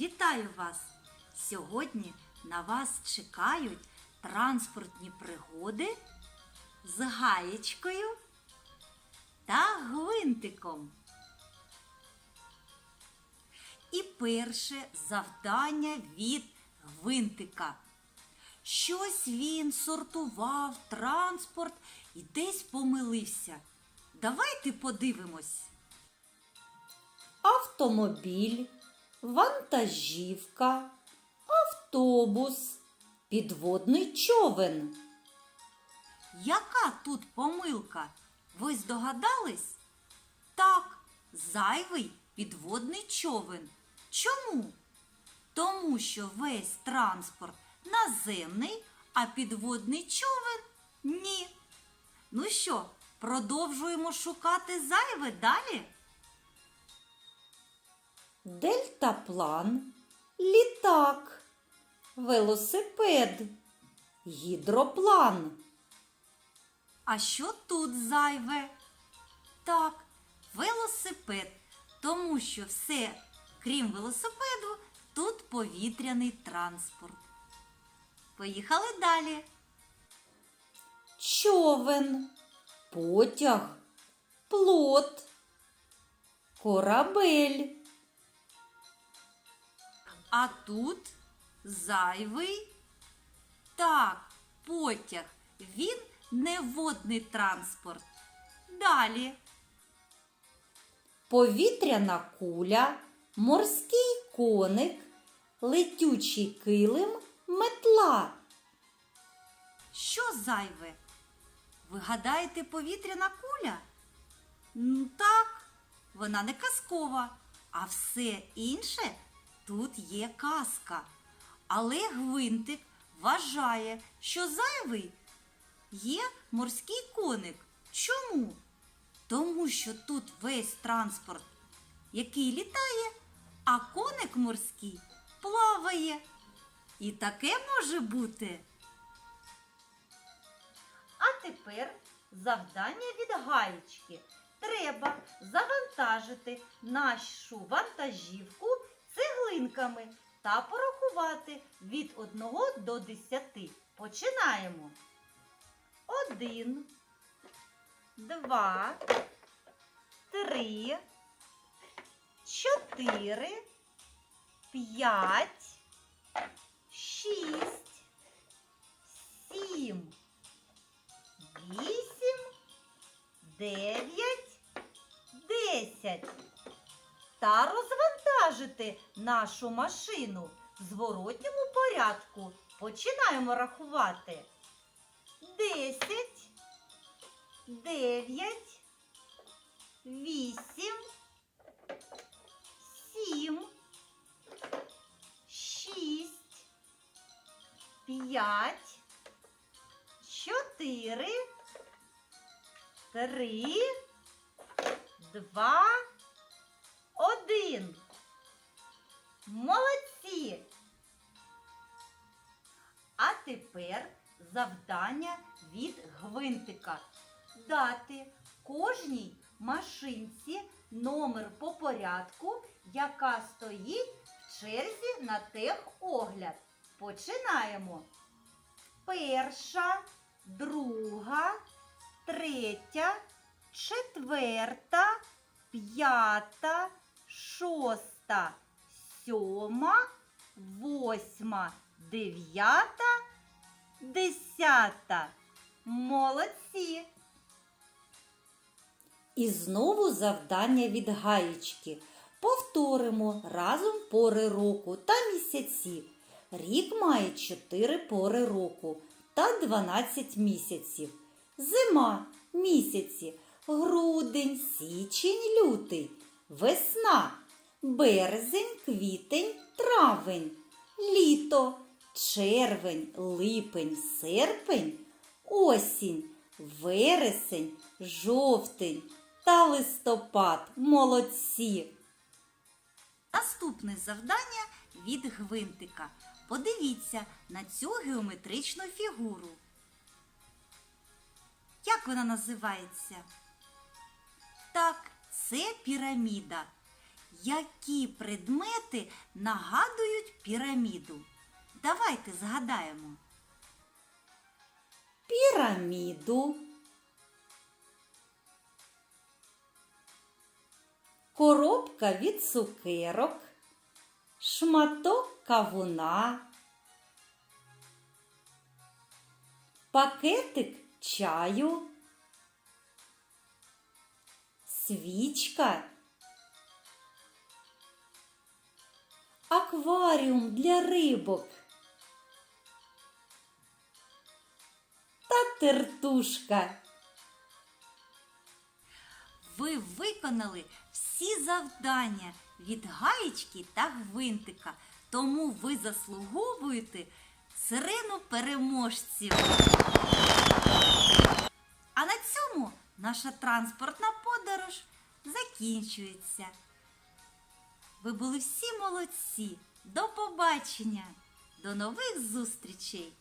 Вітаю вас! Сьогодні на вас чекають транспортні пригоди з гаєчкою та гвинтиком. І перше завдання від гвинтика. Щось він сортував транспорт і десь помилився. Давайте подивимось. автомобіль, вантажівка, автобус, підводний човен. Яка тут помилка? Ви здогадались? Так, зайвий підводний човен. Чому? Тому що весь транспорт наземний, а підводний човен ні. Ну що, продовжуємо шукати зайве далі? Дельтаплан, літак, велосипед, гідроплан. А що тут зайве? Так, велосипед, тому що все, крім велосипеду, тут повітряний транспорт. Поїхали далі. Човен, потяг, плот, корабель, А тут зайвий. Так, потяг. Він не водний транспорт. Далі. повітряна куля, морський коник, летючий килим, метла. Що зайве? Ви гадаєте, повітряна куля? Ну, так, вона не казкова, а все інше тут є казка. Але гвинтик вважає, що зайвий є морський коник. Чому? Тому що тут весь транспорт, який літає, а коник морський плаває. І таке може бути. А тепер завдання від гаєчки. Треба завантажити нашу вантажівку цеглинками та порахувати від 1 до 10. Починаємо. Один, два, три, чотири, п'ять, шість, сім вісім, дев'ять, десять. Та розвантажити нашу машину в зворотньому порядку. Починаємо рахувати. Десять, дев'ять, вісім, сім, шість, п'ять, чотири, три, два, один. Молодці! А тепер завдання від гвинтика. Дати кожній машинці номер по порядку, яка стоїть в черзі на техогляд. Починаємо перша, друга, третя, четверта, п'ята, шоста, сьома, восьма, дев'ята, десята. Молодці! І знову завдання від гаєчки. Повторимо разом пори року та місяці. Рік має 4 пори року та 12 місяців. Зима місяці. Грудень, січень, лютий. Весна. Березень, квітень, травень. Літо. Червень, липень, серпень, осінь, вересень, жовтень та листопад. Молодці! Наступне завдання від гвинтика. Подивіться на цю геометричну фігуру. Як вона називається? Так, це піраміда. Які предмети нагадують піраміду? Давайте згадаємо. піраміду, коробка від цукерок, шматок кавуна, пакетик чаю, свічка, акваріум для рибок. та тертушка. Ви виконали всі завдання від гаєчки та гвинтика, тому ви заслуговуєте сирену переможців. А на цьому наша транспортна подорож закінчується. Ви були всі молодці. До побачення, до нових зустрічей!